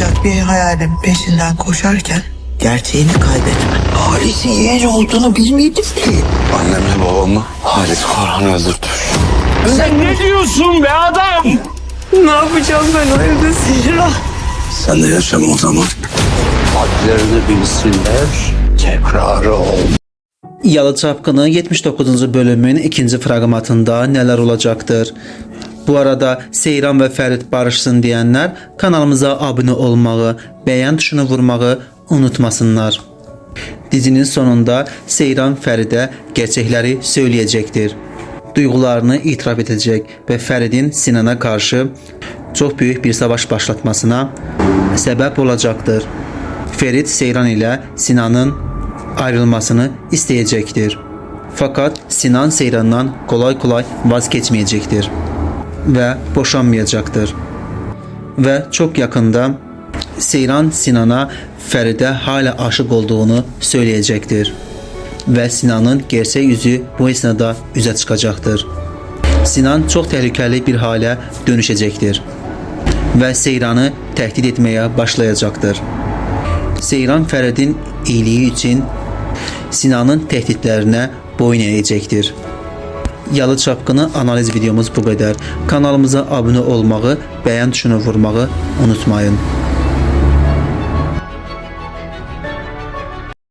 olacak bir hayalin peşinden koşarken gerçeğini kaybetme. Halis'in yeğen olduğunu bilmiyordum ki. Annemle babamı Halit Korhan öldürdü. Sen ne diyorsun be adam? Ne yapacağım ben o evde Zehra? Sen de yaşama o zaman. Adlerini bilsinler. Tekrarı ol. Yalı Çapkını 79. bölümün ikinci fragmentında neler olacaktır? Bu arada Seyran ve Ferit barışsın diyenler kanalımıza abone olmağı, beğen tuşunu vurmağı unutmasınlar. Dizinin sonunda Seyran Fəridə gerçekleri söyleyecektir. Duygularını itiraf edecek ve Ferid'in Sinan'a karşı çok büyük bir savaş başlatmasına sebep olacaktır. Ferit Seyran ile Sinan'ın ayrılmasını isteyecektir. Fakat Sinan Seyran'dan kolay kolay vazgeçmeyecektir ve boşanmayacaktır. Ve çok yakında Seyran Sinan'a Feride hala aşık olduğunu söyleyecektir. Ve Sinan'ın gerçek yüzü bu esnada yüze çıkacaktır. Sinan çok tehlikeli bir hale dönüşecektir. Ve Seyran'ı tehdit etmeye başlayacaktır. Seyran Ferid'in iyiliği için Sinan'ın tehditlerine boyun eğecektir. Yalı Çapkını analiz videomuz bu kadar. Kanalımıza abone olmağı, beğen tuşuna vurmağı unutmayın.